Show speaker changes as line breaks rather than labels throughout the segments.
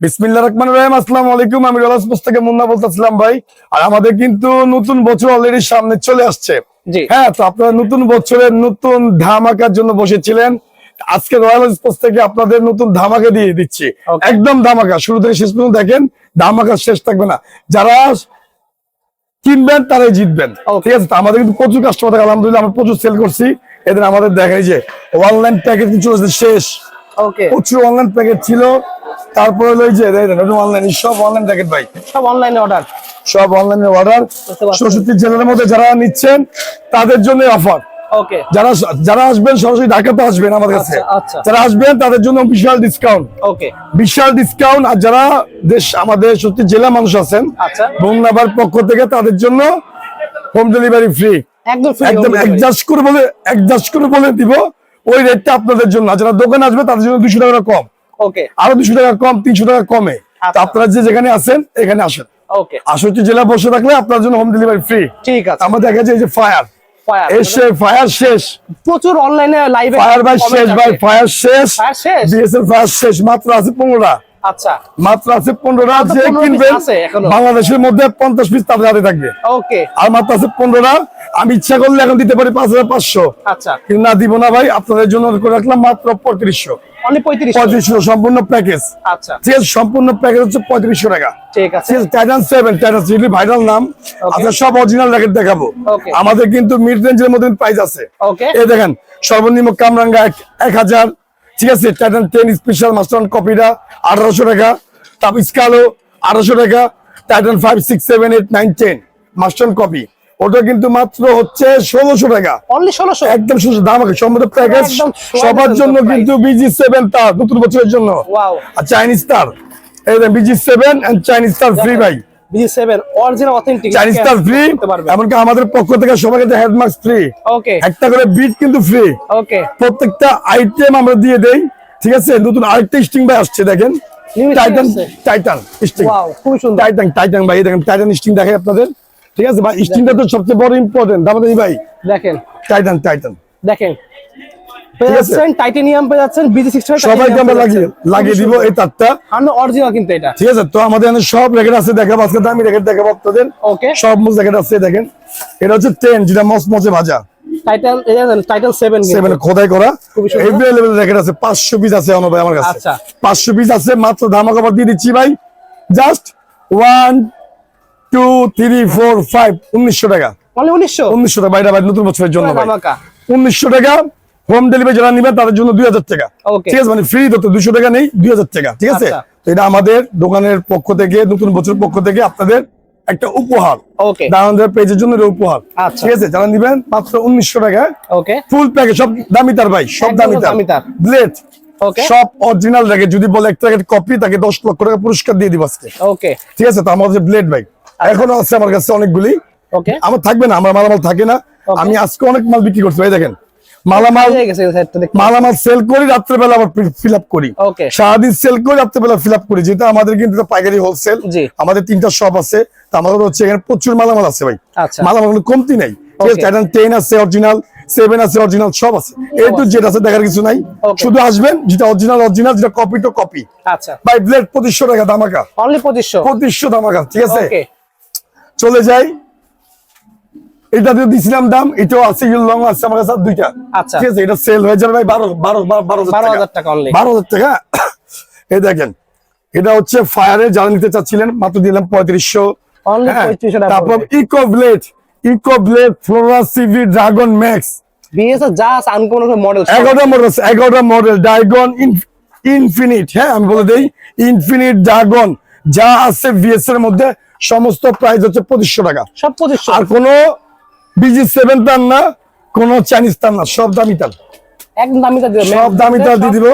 বিসমিল্লাহ রহমান রহিম আসসালামু আলাইকুম। আমি মুন্না বলতেছিলাম ভাই। আর আমাদের কিন্তু নতুন বছর অলরেডি সামনে চলে আসছে। হ্যাঁ তো আপনারা নতুন বছরের নতুন ধামাকার জন্য বসেছিলেন। আজকে রয়্যাল স্পোর্টস থেকে আপনাদের নতুন ধামাকা দিয়ে দিচ্ছি। একদম ধামাকা। শুরু থেকে শেষ পর্যন্ত দেখেন ধামাকা শেষ থাকবে না। যারা কিনবেন তারাই জিতবেন। ঠিক আছে আমাদের কিন্তু প্রচুর কাস্টমার থাকে। আলহামদুলিল্লাহ আমরা প্রচুর সেল করছি। এদের আমাদের দেখাই যে অনলাইন প্যাকেজ কিন্তু শেষ। প্রচুর অনলাইন প্যাকেট ছিল। তারপরে হলো এই যে অনলাইন সব অনলাইন প্যাকেট ভাই।
সব অনলাইনে অর্ডার
সব অনলাইনে অর্ডার সরস্বতী জেলার মধ্যে যারা নিচ্ছেন তাদের জন্য অফার যারা যারা আসবেন সরাসরি ঢাকাতে আসবেন আমাদের কাছে।
আচ্ছা, আচ্ছা।
যারা আসবেন তাদের জন্য বিশাল ডিসকাউন্ট বিশাল ডিসকাউন্ট আর যারা দেশ আমাদের সত্যি জেলা মানুষ আছেন
আচ্ছা।
পক্ষ থেকে তাদের জন্য হোম ডেলিভারি ফ্রি
একদম।
অ্যাডজাস্ট করে বলে অ্যাডজাস্ট করে বলে দিব ওই রেটটা আপনাদের জন্য। যারা দোকানে আসবে তাদের জন্য দুশো টাকা কম। আরও দুশো টাকা কম তিনশো টাকা কমে।
আচ্ছা।
আপনারা যে যেখানে আছেন এখানে আসেন।
ওকে
আশুটি জেলা বসে থাকলে আপনার জন্য হোম ডেলিভারি ফ্রি
ঠিক আছে।
আমরা দেখা যায় যে ফায়ার এসে ফায়ার শেষ।
প্রচুর অনলাইনে লাইভে
ফায়ার ভাই শেষ ভাই ফায়ার শেষ।
Fire
ফায়ার শেষ মাত্র আছে পনেরোটা।
আচ্ছা।
মাত্র আছে পনেরোটা যে কিনবেন বাংলাদেশের মধ্যে পঞ্চাশ পিস তাদের হাতে থাকবে।
ওকে
আর মাত্র আছে পনেরোটা। আমি ইচ্ছা করলে এখন দিতে পারি পাঁচ হাজার পাঁচশো।
আচ্ছা।
কিন্তু না দিব না ভাই আপনাদের জন্য করে রাখলাম মাত্র পঁয়ত্রিশশো।
অনলি পঁয়ত্রিশ
পঁয়ত্রিশশো সম্পূর্ণ প্যাকেজ
আচ্ছা।
ঠিক সম্পূর্ণ প্যাকেজ হচ্ছে পঁয়ত্রিশশো টাকা।
ঠিক আছে।
টাইটান সেভেন টাইটান যেটি ভাইরাল নাম। আপনার সব অরিজিনাল র্যাকেট দেখাবো। আমাদের কিন্তু মিড রেঞ্জের মধ্যে প্রাইস আছে।
ওকে
এই দেখেন সর্বনিম্ন কামরাঙ্গা এক- এক হাজার। ঠিক আছে টাইটান টেন স্পেশাল মাস্টার কপিটা আঠারোশো টাকা। তারপর স্কালো আঠারোশো টাকা। Titan five six seven eight nine ten master copy ওটা কিন্তু মাত্র হচ্ছে ষোলোশো টাকা।
অনলি ষোলোশো
একদম সুস্থ দাম সম্পূর্ণ প্যাকেজ সবার জন্য কিন্তু বিজি সেভেন তার নতুন বছরের জন্য। আর চাইনিজ তার বিজি সেভেন এন্ড চাইনিজ তার ফ্রি ভাই। আমাদের পক্ষ থেকে সবাইকে ফ্রি একটা করে বিট কিন্তু ফ্রি প্রত্যেকটা আইটেম আমরা দিয়ে দেই ঠিক আছে? নতুন আরেকটা স্টিং ভাই আসছে দেখেন। Titan Titan sting Titan Titan ভাই দেখেন টাইটান স্টিং দেখাই আপনাদের। ঠিক আছে ভাই স্টিংটা তো সবচেয়ে বড় ইম্পর্টেন্ট দামাদানি ভাই
দেখেন।
টাইটান টাইটান
দেখেন। টাইটেনিয়াম
সবাইকে আমরা লাগিয়ে লাগিয়ে দিব এই তারটা।
অরিজিনাল কিন্তু এটা।
ঠিক আছে তো আমাদের সব রেকেট আছে দেখাবো। আজকে দামি রেকেট দেখাবো আপনাদের।
ওকে
সব মুজ রেকেট আছে দেখেন। এটা হচ্ছে টেন যেটা মচমচে ভাজা।
টাইটান টাইটান সেভেন
সেভেন খোদাই করা। আছে। পাঁচশো পিস আছে ভাই আমার কাছে।
আচ্ছা।
পাঁচশো পিস আছে মাত্র ধামাকা দিয়ে দিচ্ছি ভাই। Just one two three four five উনিশশো টাকা।
অনলি উনিশশো?
উনিশশো টাকা বাইরে নতুন বছরের জন্য উনিশশো টাকা হোম ডেলিভারি যারা নিবেন তাদের জন্য দুই হাজার টাকা। ঠিক আছে মানে ফ্রি তো দুশো টাকা নেই দুই হাজার টাকা ঠিক আছে?
আচ্ছা।
এটা আমাদের দোকানের পক্ষ থেকে নতুন বছরের পক্ষ থেকে আপনাদের একটা উপহার।
ওকে
দানাদের পেজের জন্য উপহার।
আচ্ছা।
ঠিক আছে যারা নিবেন মাত্র উনিশশো টাকা।
ওকে
ফুল প্যাকেজ সব দামি তার ভাই সব দামি তার। ব্লেড সব অরিজিনাল রেখে যদি বলে একটা কপি তাকে দশ লক্ষ টাকা পুরস্কার দিয়ে দিব আজকে। ঠিক আছে তো আমাদের ব্লেড ভাই। এখনও আছে আমার কাছে অনেকগুলি।
ওকে।
আমার থাকবে না আমার মালামাল থাকে না। আমি আজকে অনেক মাল বিক্রি করছি ভাই দেখেন। মালামাল
গেছে সাইডটা দেখতে।
মালামাল সেল করি রাত্রেবেলা আবার ফিল আপ করি। সারাদিন সেল করে রাত্রেবেলা ফিল আপ করি। যেটা আমাদের কিন্তু পাইকারি হোলসেল আমাদের তিনটা শপ আছে। আমাদের হচ্ছে এখানে প্রচুর মালামাল আছে ভাই।
আচ্ছা।
মালামাল কোনো কমতি নাই। টেন আছে অরিজিনাল সেভেন আছে অরিজিনাল সব আছে। এই তো যেটা আছে দেখার কিছু নাই। শুধু আসবেন যেটা অরিজিনাল অরিজিনাল যেটা কপি তো কপি
আচ্ছা।
ভাই ব্লেড পঁচিশশো টাকা দামাকা।
অনলি পঁচিশশো?
পঁচিশশো দামাকা ঠিক আছে? চলে যাই। এটা দিয়ে দিছিলাম দাম এটাও আছে লং আছে আমার কাছে দুইটা।
আচ্ছা।
ঠিক আছে এটা সেল হয়ে যাবে ভাই বারো বারো বারো
হাজার টাকা। অনলি
বারো হাজার টাকা। এই দেখেন এটা হচ্ছে ফায়ারে যারা নিতে চাচ্ছিলেন মাত্র দিলাম পঁয়ত্রিশশো।
অনলি
হ্যাঁ, তারপর eco blade eco blade flora CV dragon max এগারোটা মডেল ডাইগন ইনফিনিট হ্যাঁ আমি বলে দিই ইনফিনিট ড্রাগন যা আছে ভিএস এর মধ্যে সমস্ত প্রাইস হচ্ছে পঁচিশশো টাকা।
সব পঁচিশশো।
আর কোনো বিজি সেভেন তার না কোনো চাইনিজ তার না সব দামি তার
একদম দামি তার
সব দামি তার দিয়ে দিব।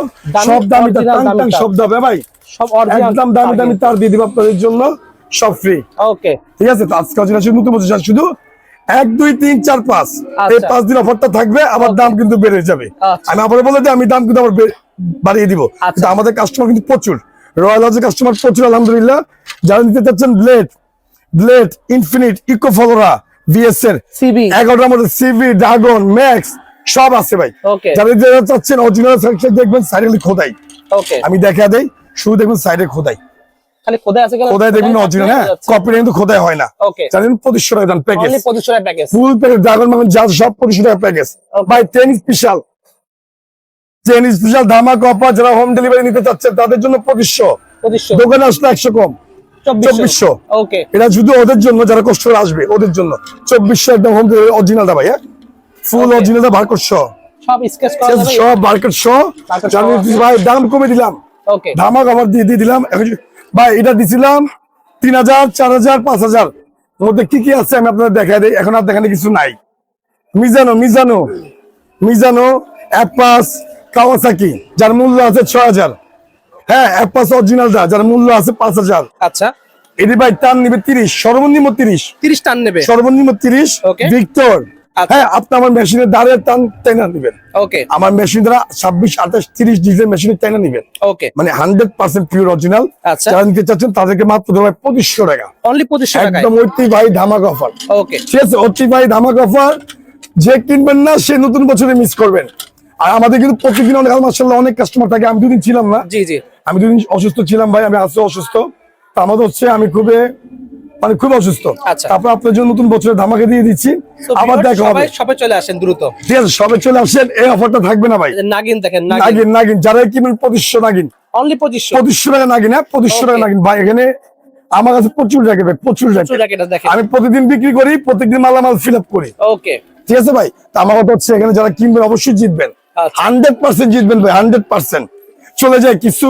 সব দামি তার টান টান
সব
সব ভাই।
সব
একদম দামি দামি তার দিয়ে দিব আপনাদের জন্য। সব ফ্রি
ওকে
ঠিক আছে? তো আজকে যেটা শুধু নতুন বছর শুধু এক দুই তিন চার পাঁচ। এই
আচ্ছা।
পাঁচ দিন অফারটা থাকবে আবার দাম কিন্তু বেড়ে যাবে।
আচ্ছা।
আমি আবার বলে দিই আমি দাম কিন্তু আবার বাড়িয়ে দিব।
আচ্ছা।
আমাদের কাস্টমার কিন্তু প্রচুর। রয়্যাল হাউসের কাস্টমার প্রচুর আলহামদুলিল্লাহ। যারা নিতে চাচ্ছেন blade blade infinite eco flora এর
সিবি
এগারোটার মধ্যে সিভি ড্রাগন ম্যাক্স সব আছে ভাই। যারা নিতে চাচ্ছেন অরিজিনাল দেখবেন সাইডে খোদাই। আমি দেখা দেই শুধু দেখবেন সাইডে খোদাই।
খালি খোদাই আছে
খোদাই দেখুন অরিজিনাল হ্যাঁ? কপিটা কিন্তু খোদাই হয় না।
ওকে
জানেন পঁচিশশো টাকা প্যাকেজ
পঁচিশশো টাকা প্যাকেজ
ফুল প্যাকেজ ড্রাগন মাখন যা সব পঁচিশশো টাকা প্যাকেজ ভাই টেন স্পেশাল টেন স্পেশাল ধামাকা অফার যারা হোম ডেলিভারি নিতে চাচ্ছেন তাদের জন্য পঁচিশশো। দোকানে আসলে একশো কম। চব্বিশশো।
ওকে
এটা শুধু ওদের জন্য যারা কষ্ট করে আসবে ওদের জন্য। চব্বিশশো একদম হোম ডেলিভারি অরিজিনালটা ভাই হ্যাঁ? ফুল
Okay.
অরিজিনালটা ভার্কর সহ।
সব স্কেচ করা
সব মার্কেট সহ।
Barcode
জানি
সহ।
ভাই দাম কমে দিলাম।
ওকে
ধামাক আবার দিয়ে দিয়ে দিলাম। ভাই এটা দিছিলাম তিন হাজার চার হাজার পাঁচ হাজার। মধ্যে কি কি আছে আমি আপনাদের দেখাই দিই। এখন আর দেখানে কিছু নাই। মিজানো মিজানো। মিজানো অ্যাপাস কাওয়াসাকি যার মূল্য আছে ছয় হাজার। হ্যাঁ অ্যাপাস অরিজিনালটা যার মূল্য আছে পাঁচ হাজার।
আচ্ছা।
এটি ভাই টান নিবে তিরিশ সর্বনিম্ন তিরিশ।
তিরিশ টান নেবে?
সর্বনিম্ন তিরিশ ভিক্টর
আচ্ছা।
হ্যাঁ আপনি আমার মেশিনের টান নিবেন।
ওকে
আমার মেশিন দ্বারা ছাব্বিশ আঠাশ তিরিশ ডিজেল নিবেন।
ওকে
মানে হান্ড্রেড পার্সেন্ট পিওর অরিজিনাল। যারা নিতে চাচ্ছেন তাদেরকে মাত্র পঁচিশশো টাকা।
অনলি পঁচিশশো
একদম ঐতিহ্যবাহী ধামাক অফার
ওকে
ঠিক আছে ঐতিহ্যবাহী ধামাক অফার যে কিনবেন না সে নতুন বছরে মিস করবেন। আর আমাদের কিন্তু প্রতিদিন অনেক মার্শাল্লাহ অনেক কাস্টমার থাকে আমি দুদিন ছিলাম না।
জি জি।
আমি দুদিন অসুস্থ ছিলাম ভাই আমি আজকে অসুস্থ। তা আমাদের হচ্ছে আমি খুবই মানে খুব অসুস্থ।
আচ্ছা।
তারপর আপনার জন্য নতুন বছরে ধামাকে দিয়ে দিচ্ছি। আবার দেখা হবে।
সবাই সবাই চলে আসেন দ্রুত।
ঠিক আছে সবে চলে আসেন এই অফারটা থাকবে না ভাই।
নাগিন দেখেন নাগিন।
নাগিন যারা কিনবেন পঁচিশশো নাগিন।
অনলি পঁচিশশো।
পঁচিশশো টাকা নাগিন হ্যাঁ পঁচিশশো টাকা. নাগিন। ভাই এখানে আমার কাছে প্রচুর র্যাকেট ভাই প্রচুর র্যাকেট
দেখেন।
আমি প্রতিদিন বিক্রি করি প্রত্যেকদিন মালামাল ফিল আপ করি।
ওকে
ঠিক আছে ভাই? তা আমার কথা হচ্ছে এখানে যারা কিনবেন অবশ্যই জিতবেন।
আচ্ছা।
হান্ড্রেড পার্সেন্ট জিতবেন ভাই হান্ড্রেড পার্সেন্ট চলে যায় কিছু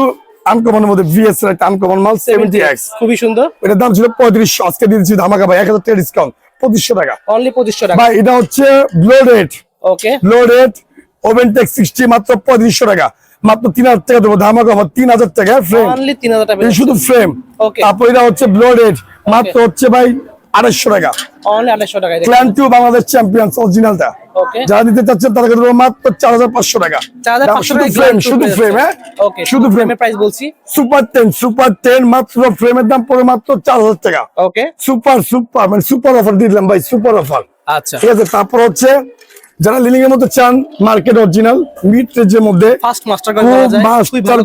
আনকমনের মধ্যে ভিএস একটা আনকমন মাল সেভেন্টি এক্স
খুবই সুন্দর।
এটার দাম ছিল পঁয়ত্রিশশো আজকে দিয়ে দিচ্ছি ধামাকা ভাই এক হাজার টাকা ডিসকাউন্ট পঁচিশশো টাকা।
অনলি পঁচিশশো টাকা।
ভাই এটা হচ্ছে blow rate
okay
blow rate oven tech sixty মাত্র পঁয়ত্রিশশো টাকা। মাত্র তিন হাজার টাকা দেবো ধামাকা আমার তিন হাজার টাকা ফ্রেম
তিন হাজার টাকা
শুধু ফ্রেম. তারপর এটা হচ্ছে ব্লো রেট মাত্র হচ্ছে ভাই আড়াইশো টাকা।
অনলি টাকা
টু বাংলাদেশ চ্যাম্পিয়ন্স অরিজিনালটা যারা নিতে চাচ্ছেন তাদেরকে দেবো মাত্র চার হাজার পাঁচশো টাকা। শুধু ফ্রেম শুধু ফ্রেম হ্যাঁ? শুধু ফ্রেম
ফ্রেমের প্রাইস বলছি।
সুপার টেন সুপার টেন মাত্র ফ্রেমের দাম পড়ে মাত্র চার হাজার টাকা।
ওকে
সুপার সুপার মানে সুপার অফার দিলাম ভাই সুপার অফার
আচ্ছা।
ঠিক আছে তারপর হচ্ছে যারা লিলিং এর মধ্যে চান মার্কেট অরিজিনাল মিড রেঞ্জের মধ্যে
ফার্স্ট মাস্টার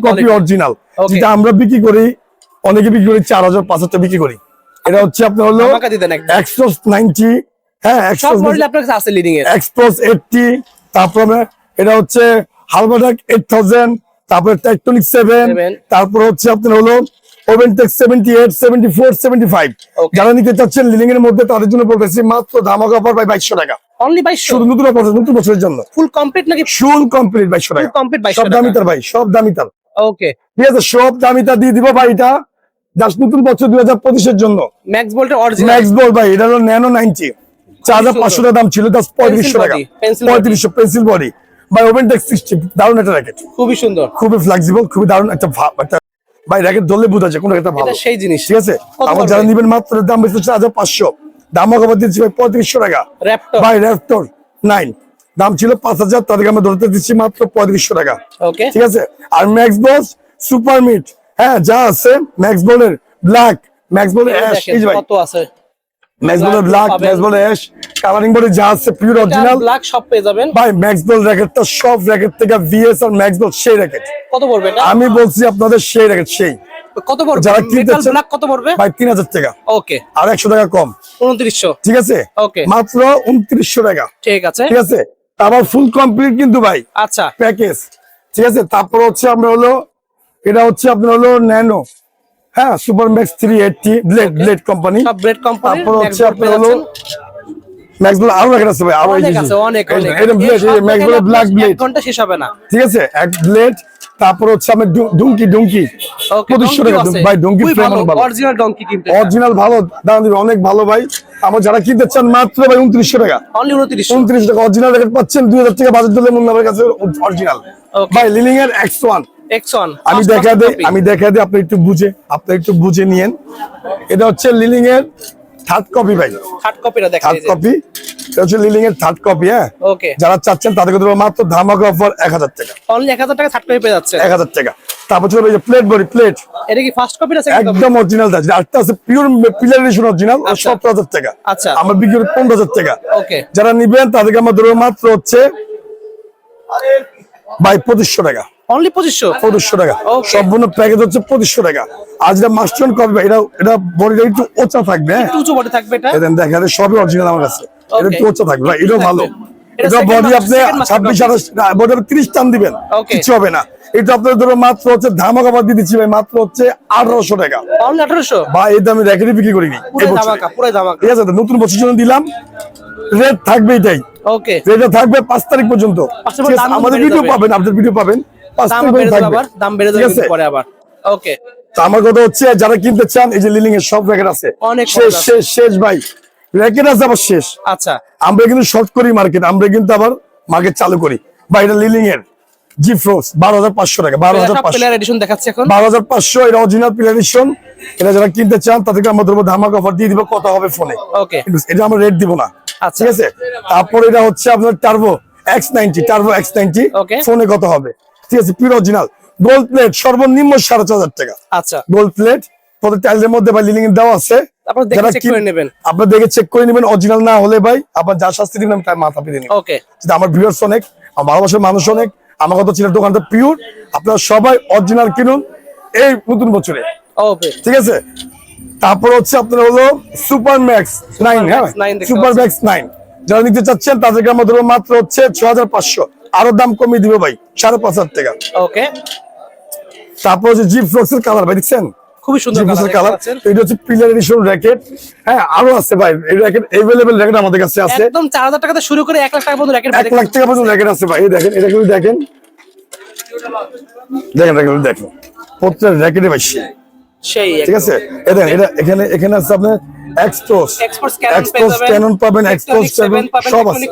কপি অরিজিনাল. যেটা আমরা বিক্রি করি অনেকে বিক্রি করি চার হাজার পাঁচ হাজার বিক্রি করি। এটা হচ্ছে আপনার হলো একশো নাইনটি হ্যাঁ
সব মডেল আপনার কাছে আছে লিডিং এর
এক্সপ্রস তারপরে এটা হচ্ছে হালবাডাক তারপরে টেকটনিক সেভেন তারপর হচ্ছে আপনার হলো ওভেনটেক. যারা নিতে চাচ্ছেন লিলিং এর মধ্যে তাদের জন্য বলতেছি মাত্র ধামাকা অফার ভাই বাইশশো টাকা।
অনলি বাইশশো?
শুধু নতুন অফার নতুন বছরের জন্য।
ফুল কমপ্লিট নাকি?
ফুল কমপ্লিট টাকা।
Complete 2200
সব
টাকা।
দামিতার ভাই সব দামিতার।
ওকে
ঠিক আছে সব দিয়ে দিব ভাই এটা। জাস্ট নতুন বছর দুই হাজার পঁচিশের জন্য।
ম্যাক্স বোল্টের অরিজিনাল
ম্যাক্স ভাই এটা হলো ন্যানো নাইনটি চার হাজার পাঁচশো টাকা দাম ছিল পঁয়ত্রিশশো টাকা। পঁয়ত্রিশশো পেন্সিল বডি ভাই ওভেন টেক সিক্সটি দারুণ একটা র্যাকেট
খুবই সুন্দর।
খুবই ফ্লেক্সিবল খুবই দারুণ একটা ভাব একটা ভাই র্যাকেট ধরলে বোঝা যায় কোন একটা ভালো।
সেই জিনিস।
ঠিক আছে? আমার যারা নিবেন মাত্র দাম বেশি হচ্ছে হাজার পাঁচশো। দাম আবার দিচ্ছি ভাই পঁয়ত্রিশশো টাকা। ভাই র্যাপটর নাইন দাম ছিল পাঁচ হাজার তাদেরকে আমরা ধরতে দিচ্ছি মাত্র পঁয়ত্রিশশো টাকা। ঠিক আছে? আর ম্যাক্স বস সুপার মিট হ্যাঁ যা আছে ম্যাক্স বলের ব্ল্যাক ম্যাক্স বলের এই ভাই।
কত আছে।
ম্যাক্স বলের
Black
ব্ল্যাক। অ্যাশ কালারিং বলে যা আছে পিওর অরিজিনাল
ব্ল্যাক সব পেয়ে যাবেন।
ভাই ম্যাক্স বল র্যাকেটটা সব র্যাকেট থেকে ভিএস আর ম্যাক্স বল সেই র্যাকেট
কত পড়বে এটা?
আমি বলছি আপনাদের সেই র্যাকেট সেই।
কত পড়বে?
যারা কিনতে চান-
ব্ল্যাক কত পড়বে?
ভাই তিন হাজার টাকা।
ওকে।
আর একশো টাকা কম।
উনত্রিশশো।
ঠিক আছে?
Okay.
মাত্র উনত্রিশশো টাকা।
ঠিক আছে।
ঠিক আছে? আবার ফুল কমপ্লিট কিন্তু ভাই।
আচ্ছা।
প্যাকেজ ঠিক আছে? তারপর হচ্ছে আমরা হলো এটা হচ্ছে আপনার হলো ন্যানো হ্যাঁ super max three eighty blade blade company তারপর হচ্ছে আপনার হলো ম্যাক্স আরও রেখে আছে ভাই আরও এই
অনেক
যে-
অনেক অনেক।
এটা ব্লেড
এই সব
ম্যাক্স
দেখেন
বলে
আপনার
ব্ল্যাক ব্লেড
ঘণ্টা শেষ হবে না।
ঠিক আছে? এক ব্লেড তারপর হচ্ছে আমার ডুঙ্কি ডুঙ্কি পঁচিশশো টাকা ভাই ডুঙ্কি ভালো
অরিজিনাল ডঙ্কি কিনতে
অরিজিনাল ভালো দাম দিবে অনেক ভালো ভাই। আমার যারা কিনতে চান মাত্র ভাই উনত্রিশশো টাকা। উনত্রিশ টাকা অরিজিনাল রেট পাচ্ছেন দুই হাজার টাকা বাজার দিলে মুন্না ভাইয়ের কাছে অরিজিনাল. ভাই লিলিং এর এক্স ওয়ান আমি দেখা দিই আমি দেখা দিই আপনি একটু বুঝে আপনি একটু বুঝে নিয়েন। এটা হচ্ছে লিলিং এর থার্ড কপি ভাই।
থার্ড কপিটা দেখা
থার্ড কপি এটা হচ্ছে লিলিং এর থার্ড কপি হ্যাঁ?
ওকে
যারা চাচ্ছেন দেবো মাত্র ধামাকা অফার টাকা।
অনলি এক হাজার টাকা থার্ড কপি পেয়ে যাচ্ছে
টাকা। তারপর চলে যে প্লেট বডি প্লেট
এটা কি ফার্স্ট সেকেন্ড কপি
একদম অরিজিনাল আছে আরেকটা আছে পিওর পিলার এডিশন অরিজিনাল। সতেরো হাজার টাকা।
আচ্ছা।
আমার বিক্রি করি পনেরো হাজার টাকা।
ওকে
যারা নিবেন তাদেরকে আমার ধরো মাত্র হচ্ছে ভাই পঁচিশশো টাকা।
অনলি পঁচিশশো?
পঁচিশশো টাকা। সম্পূর্ণ প্যাকেজ হচ্ছে পঁচিশশো টাকা। কপি এটা এটা বডিটা একটু ওচা থাকবে হ্যাঁ?
একটু উঁচু বডি থাকবে এটা?
এদের দেখা যায় সবই অরিজিনাল আমার কাছে। এটা একটু ওচা থাকবে ভাই এটাও ভালো।
এটা
এটা বডি আপনি ছাব্বিশ। আঠাশ বডি তিরিশ টান দিবেন। কিছু হবে না। এটা আপনার ধরো মাত্র হচ্ছে ধামাকা বাদ দিয়ে দিচ্ছি ভাই মাত্র হচ্ছে আঠারোশো টাকা।
আঠারোশো?
বা এই দামে র্যাকেটে বিক্রি করিনি
পুরো ধামাকা পুরো ধামাকা।
ঠিক আছে নতুন বছর জন্য দিলাম। রেট থাকবে এটাই।
ওকে
রেটটা থাকবে পাঁচ তারিখ পর্যন্ত। আমাদের ভিডিও পাবেন আপনাদের ভিডিও পাবেন।
দাম বেড়ে যাবে আবার দাম বেড়ে যাবে পরে আবার। ওকে
আমার কথা হচ্ছে যারা কিনতে চান এই যে লিলিং এর সব র্যাকেট আছে।
অনেক
শেষ শেষ শেষ ভাই। র্যাকেট আছে আবার শেষ।
আচ্ছা।
আমরা কিন্তু শর্ট করি মার্কেট আমরা কিন্তু আবার মার্কেট চালু করি। বা এটা লিলিং এর জি ফ্রোস বারো হাজার পাঁচশো টাকা বারো হাজার বারো হাজার এটা অরিজিনাল এটা যারা কিনতে চান তাদেরকে আমরা ধরবো ধামাক অফার দিয়ে দিব কত হবে ফোনে এটা আমরা রেট দিব না।
আচ্ছা।
ঠিক আছে? তারপর এটা হচ্ছে আপনার turbo X ninety turbo X ninety ফোনে কত হবে। ঠিক আছে পিওর অরিজিনাল গোল্ড প্লেট সর্বনিম্ন সাড়ে চার হাজার টাকা।
আচ্ছা।
গোল্ড প্লেট প্রত্যেক টাইলের মধ্যে ভাই লিলিং দেওয়া আছে।
আপনারা দেখে
যারা
check
কিন-
করে নেবেন।
আপনারা দেখে চেক করে নেবেন অরিজিনাল না হলে ভাই আপনার যা শাস্তি দিবেন তার মাথা পেতে নিন আমার ভিউয়ার্স অনেক আমার ভালোবাসার মানুষ অনেক আমার কথা ছিল দোকানটা পিওর আপনারা সবাই অরিজিনাল কিনুন এই নতুন বছরে। ঠিক আছে? তারপর হচ্ছে আপনার হলো সুপার ম্যাক্স নাইন হ্যাঁ
Max 9 দেখতে
সুপার ম্যাক্স নাইন যারা নিতে চাচ্ছেন তাদেরকে আমরা ধরবো মাত্র হচ্ছে ছ হাজার পাঁচশো। আরও দাম কমিয়ে দিবে ভাই সাড়ে পাঁচ হাজার টাকা।
ওকে।
তারপর হচ্ছে জিপ ফ্লক্সের কালার ভাই দেখছেন?
খুবই সুন্দর
জিপ ফ্লক্সের কালার
কালার
এটা হচ্ছে পিলার এডিশন র্যাকেট হ্যাঁ আরও আছে ভাই এই র্যাকেট আমাদের কাছে আছে।
একদম চার হাজার টাকা থেকে শুরু করে লাখ টাকা পর্যন্ত র্যাকেট
এক লাখ টাকা পর্যন্ত র্যাকেট আছে ভাই দেখেন এটা কিন্তু দেখেন। দেখেন দেখেন প্রত্যেক র্যাকেটে ভাই সেই।
সেই
ঠিক আছে? এটা এখানে এখানে আছে আপনার এক্সপোস
এক্সপোর্টস ক্যানন
পাবেন এক্সপোস সব আছে।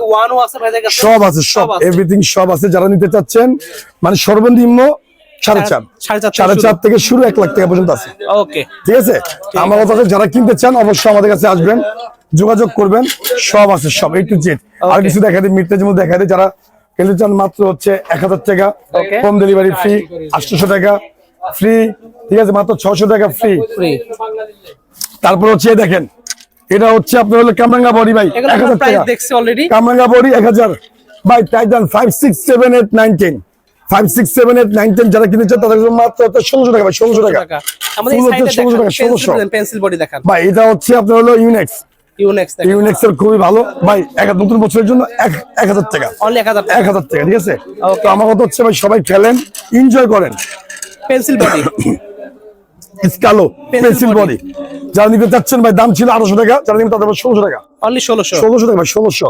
সব আছে সব এভরিথিং সব আছে যারা নিতে চাচ্ছেন মানে সর্বনিম্ন সাড়ে চার।
সাড়ে চার থেকে শুরু।
এক লাখ টাকা পর্যন্ত আছে।
ওকে
ঠিক আছে? আমার কথা যারা কিনতে চান অবশ্যই আমাদের কাছে আসবেন যোগাযোগ করবেন সব আছে সব এই টু জেড আর কিছু দেখা দিই মিটতে যেমন দেখা দিই যারা কিনতে চান মাত্র হচ্ছে এক হাজার টাকা। হোম ডেলিভারি ফ্রি আটশোশো টাকা ফ্রি ঠিক আছে মাত্র ছশো টাকা ফ্রি তারপর হচ্ছে দেখেন এটা হচ্ছে আপনার হলো কামরাঙ্গা বডি ভাই এক হাজার টাকা।
দেখছি অলরেডি
কামরাঙ্গা বডি এক হাজার ভাই Titan five six seven eight nine ten five six seven eight nine ten যারা কিনেছে তাদের জন্য মাত্র ষোলোশো টাকা ভাই ষোলোশো টাকা।
টাকা। আমাদের এই
ফুল হচ্ছে
সাইডে
ষোলোশো টাকা ষোলোশো।
পেন্সিল বডি দেখান।
ভাই এটা হচ্ছে আপনার হলো ইউনেক্স
ইউনেক্স দেখেন।
ইউনেক্স এর খুবই ভালো। ভাই এক নতুন বছরের জন্য এক এক হাজার টাকা।
এক হাজার
টাকা। ঠিক আছে? তো আমার কথা হচ্ছে ভাই সবাই খেলেন এনজয় করেন।
Pencil body.
পেন্সিল বডি যারা নিতে চাচ্ছেন ভাই দাম ছিল আঠারোশো টাকা যারা নিতে তাদের ষোলোশো টাকা।
অনলি ষোলোশো।
ষোলোশো টাকা ভাই ষোলোশো.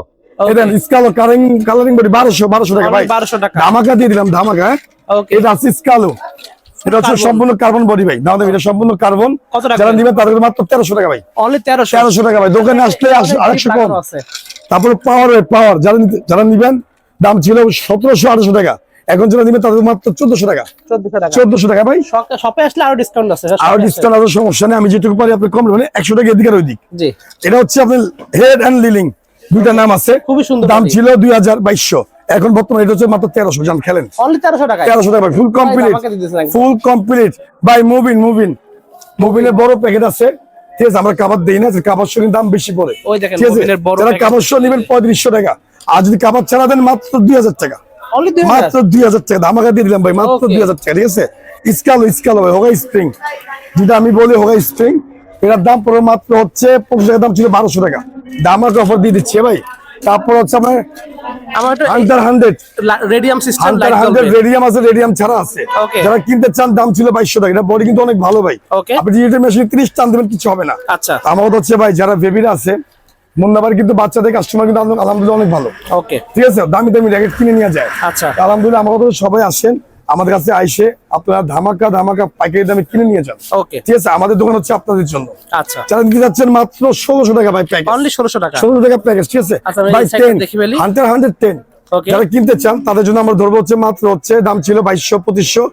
স্কালো কালারিং কালারিং বডি বারোশো বারোশো টাকা ভাই।
Only 1200 টাকা।
ধামাকা দিয়ে দিলাম ধামাকা হ্যাঁ? এটা আছে স্কালো এটা হচ্ছে সম্পূর্ণ কার্বন বডি ভাই। দাম এটা সম্পূর্ণ কার্বন যারা নিবেন তাদের মাত্র তেরোশো টাকা ভাই।
অনলি তেরোশো।
তেরোশো টাকা ভাই। দোকানে আসলে আরেকশো কম।
আছে।
তারপরে পাওয়ার পাওয়ার যারা যারা নিবেন দাম ছিল সতেরোশো আঠারোশো টাকা। এখন যারা তাদের মাত্র চোদ্দশো টাকা।
চোদ্দশো টাকা।
ভাই।
শপে আসলে আরও ডিসকাউন্ট আছে
আর
এ আসলে।
ডিসকাউন্ট আরও সমস্যা নেই আমি যেটুকু পারি আপনি কম মানে একশো টাকা এদিকে ওই দিক এটা হচ্ছে আপনার হেড অ্যান্ড লিলিং দুইটা নাম আছে।
খুবই সুন্দর
দাম ছিল দুই হাজার বাইশশো। এখন বর্তমানে এটা হচ্ছে মাত্র তেরোশো জান খেলেন।
তেরোশো টাকা
তেরোশো টাকা ফুল কমপ্লিট। ফুল কমপ্লিট বাই মুভিন মুভিন মুভিনের বড় প্যাকেট আছে। ঠিক আছে আমরা কাবার দিই না কাবার শরীর দাম বেশি পড়ে। ঠিক আছে। কাবার শো নেবেন পঁয়ত্রিশশো টাকা। আর যদি কাবার ছাড়া দেন মাত্র দুই হাজার টাকা। মাত্র দুই হাজার টাকা। ধামাকা দিয়ে দিলাম ভাই মাত্র দুই হাজার টাকা ঠিক আছে? স্কালো স্কালো ভাই হোগা স্প্রিং যেটা আমি বলি হোগা স্প্রিং এটার দাম পড়ে মাত্র হচ্ছে পঁচিশ টাকা দাম ছিল বারোশো টাকা। দামাকে অফার দিয়ে দিচ্ছে ভাই। তারপর হচ্ছে আমার
আমার
hunter hundred
radium system
hundred radium আছে রেডিয়াম ছাড়া আছে। যারা কিনতে চান দাম ছিল বাইশশো টাকা। এটা বডি কিন্তু অনেক ভালো ভাই। আপনি মেশিন তিরিশ টান দেবেন কিছু হবে না।
আচ্ছা।
আমার হচ্ছে ভাই যারা বেবিরা আছে মুন্নাবার কিন্তু বাচ্চাদের কাস্টমার কিন্তু আলহামদুলিল্লাহ অনেক ভালো।
ওকে
ঠিক আছে? দামি দামি র্যাকেট কিনে নিয়ে যায়।
আচ্ছা।
আলহামদুলিল্লাহ কথা সবাই আসেন আমাদের কাছে আইসে আপনারা ধামাকা ধামাকা পাইকারি দামে কিনে নিয়ে যান।
ওকে
ঠিক আছে? আমাদের দোকান হচ্ছে আপনাদের জন্য।
আচ্ছা।
যারা নিতে যাচ্ছেন মাত্র ষোলোশো টাকা ভাই প্যাকেজ
অনলি ষোলোশো টাকা।
ষোলোশো টাকা প্যাকেজ ঠিক আছে?
টা
টেন। Hundred hundred ten. যারা কিনতে চান তাদের জন্য আমরা ধরবো হচ্ছে মাত্র হচ্ছে দাম ছিল বাইশশো পঁচিশশো।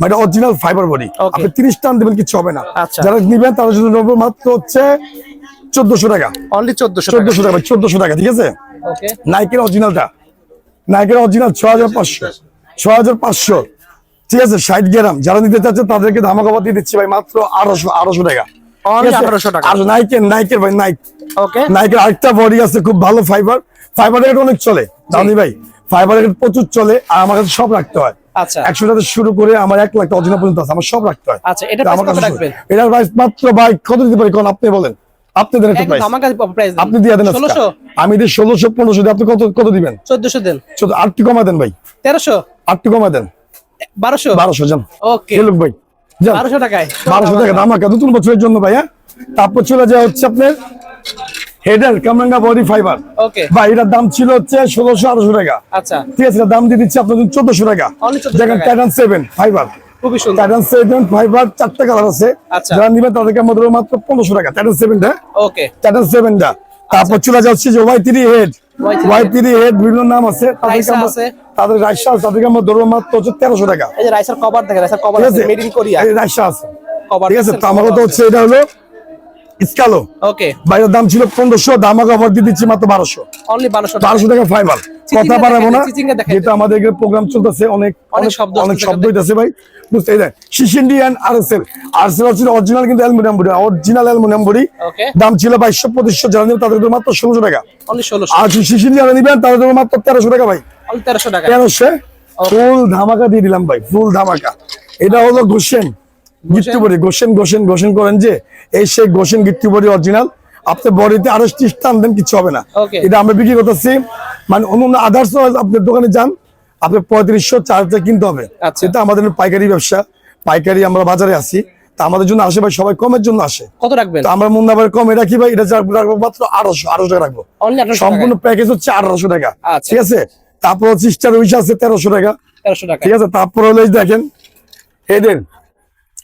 মানে অরিজিনাল ফাইবার বডি আপনি তিরিশ টান দেবেন কিছু হবে না।
আচ্ছা।
যারা নিবেন তাদের জন্য ধরবো মাত্র হচ্ছে চোদ্দশো টাকা।
অনলি চোদ্দশো টাকা।
চোদ্দশো টাকা চোদ্দশো টাকা ঠিক আছে?
ওকে
নাইকের অরিজিনালটা নাইকের অরিজিনাল ছ হাজার পাঁচশো। ছ হাজার পাঁচশো। ঠিক আছে ষাট গ্রাম। যারা নিতে চাচ্ছে তাদেরকে ধামাকা দিয়ে দিচ্ছি ভাই মাত্র আড়াইশো আড়াইশো টাকা।
Only
ঠিক আছে?
1800 টাকা।
আর নাইকের নাইকের ভাই নাইক
ওকে
নাইকের আরেকটা বডি আছে খুব ভালো ফাইবার ফাইবার রেট অনেক চলে জানি ভাই। ফাইবার রেট প্রচুর চলে আর আমার কাছে সব রাখতে হয়।
আচ্ছা।
একশো টাকা শুরু করে আমার এক লাখ অরিজিনাল পর্যন্ত আছে আমার সব রাখতে হয়।
আচ্ছা এটা
আমার কাছে মাত্র ভাই কত দিতে পারি? কোন আপনি বলেন। আপনি দেন একটা প্রাইস
আমার কাছে প্রাইস
আপনি দিয়ে দেন আজকে।
ষোলোশো।
আমি দিয়ে ষোলোশো পনেরোশো দিয়ে আপনি কত কত দিবেন?
চোদ্দশো দেন।
চোদ্দ আটটি কমা দেন ভাই।
তেরোশো?
আটটি কমা দেন।
বারোশো?
বারোশো যান।
ওকে।
ভাই। যান।
বারোশো টাকায়।
বারোশো টাকা নতুন বছরের জন্য ভাইয়া তারপর চলে যায় হচ্ছে আপনার হেডার কামরাঙ্গা বডি ফাইবার।
ওকে।
ভাই এটার দাম ছিল হচ্ছে ষোলোশো আঠারোশো টাকা।
আচ্ছা।
ঠিক আছে দাম দিয়ে দিচ্ছি আপনাদের চোদ্দশো টাকা। দেখেন সেভেন ফাইবার
খুবই সুন্দর।
টাইটান সেভেন ফাইবার চারটা কালার আছে।
আচ্ছা।
যারা নিবেন তাদেরকে আমাদের মাত্র পনেরোশো টাকা। টাইটান সেভেনটা
ওকে
টাইটান সেভেনটা তারপর চলে যাচ্ছে যে Y three head Y three head বিভিন্ন নাম আছে। তাদের রাইসা তাদেরকে আমরা ধরবো মাত্র হচ্ছে তেরোশো টাকা।
এই যে রাইসার কভার দেখেন রাইসার কভার আছে?
আছে
মেড ইন কোরিয়া
রাইসা আছে।
কভার
ঠিক আছে? তো কথা হচ্ছে এটা হলো স্কালো।
ওকে
বাইরের দাম ছিল পনেরোশো দামা দিয়ে দিচ্ছি মাত্র বারোশো।
অনলি বারোশো টাকা।
বারোশো টাকা ফাইবার কথা পারাবো না আমাদের এখানে প্রোগ্রাম চলতেছে অনেক
অনেক শব্দ
অনেক শব্দ। হইতেছে ভাই। বুঝতে অ্যান্ড আরএসএল আরএসএল হচ্ছে অরিজিনাল কিন্তু aluminium body original aluminium body
okay
দাম ছিল বাইশশো পঁচিশশো যারা তাদের মাত্র ষোলোশো টাকা। আর যারা নিবেন তাদের জন্য মাত্র তেরোশো টাকা ভাই।
তেরোশো টাকা।
তেরোশো। ফুল ধামাকা দিয়ে দিলাম ভাই ফুল ধামাকা। এটা হলো গোসেন গিট্টু গোসেন গোসেন গোসেন করেন যে এই সেই গোসেন গিট্টু অরিজিনাল আপনি বডিতে আরও টান দেন কিছু হবে না। এটা আমরা বিক্রি করতেছি। মানে অন্য আদার্স আপনার দোকানে যান আপনি পঁয়ত্রিশশো চার হাজার কিনতে হবে।
আচ্ছা।
এটা আমাদের পাইকারি ব্যবসা। পাইকারি আমরা বাজারে আসি তা আমাদের জন্য আসে ভাই সবাই কমের জন্য আসে।
কত রাখবেন?
আমরা মুন্নাবার কম এটা কি ভাই? এটা রাখব মাত্র আঠারোশো আঠারোশো টাকা রাখব। সম্পূর্ণ প্যাকেজ হচ্ছে আঠারোশো টাকা।
আচ্ছা।
ঠিক আছে? তারপর হচ্ছে স্টার উইশ আছে তেরোশো টাকা।
তেরোশো টাকা।
ঠিক আছে? তারপর হলে দেখেন হেডের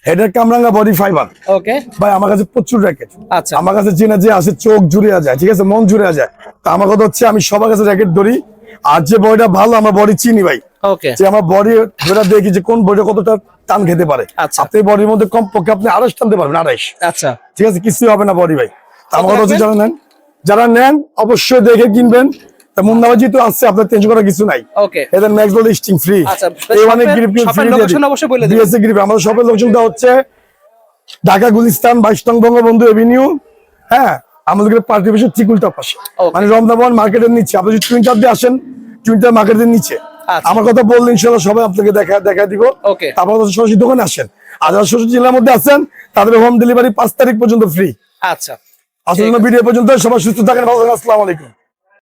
হেডের কামরাঙ্গা বডি ফাইবার
ওকে
ভাই আমার কাছে প্রচুর র্যাকেট
আচ্ছা।
আমার কাছে চেনা যে আছে চোখ জুড়ে যায় ঠিক আছে? মন জুড়ে যায়। তা আমার কথা হচ্ছে আমি সবার কাছে র্যাকেট ধরি। আর যে বডিটা ভালো আমার বডি চিনি ভাই।
ওকে
যে আমার বডি ধরে দেখি যে কোন বডি কতটা টান খেতে পারে।
আচ্ছা।
আপনি বডির মধ্যে কম পক্ষে আপনি আড়াইশ টানতে পারবেন আড়াইশ।
আচ্ছা।
ঠিক আছে? কিছুই হবে না বডি ভাই। আমার কথা হচ্ছে যারা নেন যারা নেন অবশ্যই দেখে কিনবেন। তা মুন্নাবাজি তো আসছে আপনার টেনশন করার কিছু নাই।
ওকে
এদের ম্যাক্স বল ফ্রি
আচ্ছা,
এই অনেক গ্রিপ ফ্রি
location অবশ্যই বলে দিবেন।
দিয়েছে গ্রিপ আমাদের শপের লোকেশনটা হচ্ছে ঢাকা গুলিস্তান বাইশ নং বঙ্গবন্ধু এভিনিউ হ্যাঁ আমাদের পার্টি বেশি চিকুলটা পাশে। মানে রমদাবান মার্কেটের নিচে। আপনি যদি টুইন্টার দিয়ে আসেন টুইন্টার মার্কেটের নিচে।
আচ্ছা।
আমার কথা বললে ইনশাল্লাহ সবাই আপনাকে দেখা দেখা দিব। তারপর সরাসরি দোকানে আসেন। আর যারা শ্বশুর জেলার মধ্যে আছেন তাদের হোম ডেলিভারি পাঁচ তারিখ পর্যন্ত ফ্রি
আচ্ছা।
আসলে ভিডিও পর্যন্ত সবাই সুস্থ থাকেন ভালো থাকেন আসসালামু আলাইকুম।